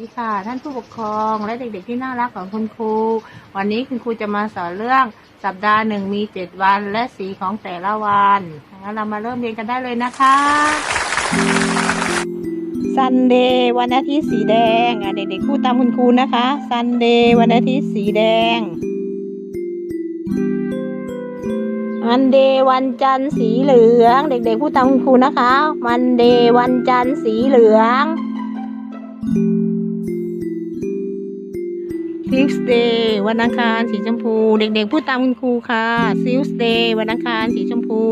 ดีค่ะ ท่านผู้ปกครองและเด็กๆที่น่ารักของคุณครู วันนี้คุณครูจะมาสอนเรื่องสัปดาห์หนึ่งมีเจ็ดวันและสีของแต่ละวันงั้นเรามาเริ่มเรียนกันได้เลยนะคะซันเดย์วันอาทิตย์สีแดงอะเด็กๆพูดตามคุณครูนะคะซันเดย์วันอาทิตย์สีแดงมันเดย์วันจันทร์สีเหลือง เด็กๆพูดตามคุณครูนะคะ มันเดย์วันจันทร์สีเหลือง Tuesday วันอังคารสีชมพู เด็กๆพูดตามคุณครูค่ะ Tuesday วันอังคารสีชมพู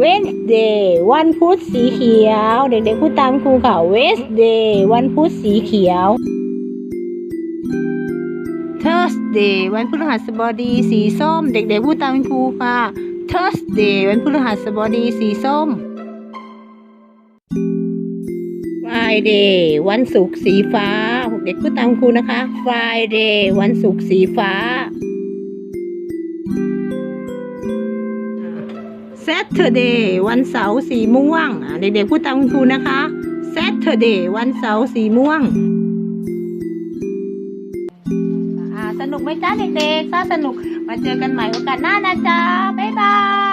Wednesday วันพุธสีเขียว เด็กๆพูดตามครูค่ะ Wednesday วันพุธสีเขียว Thursday วันพฤหัสบดีสีส้ม เด็กๆพูดตามครูค่ะ Thursday วันพฤหัสบดีสีส้ม Friday วันศุกร์สีฟ้า เด็กพูดตามครูนะคะ Friday วันศุกร์สีฟ้า Saturday วันเสาร์สีม่วง เด็กๆพูดตามครูนะคะ Saturday วันเสาร์สีม่วงสนุกไหมจ้าเด็กๆถ้าสนุกมาเจอกันใหม่โอกาสหน้านะจ๊ะ บ๊ายบาย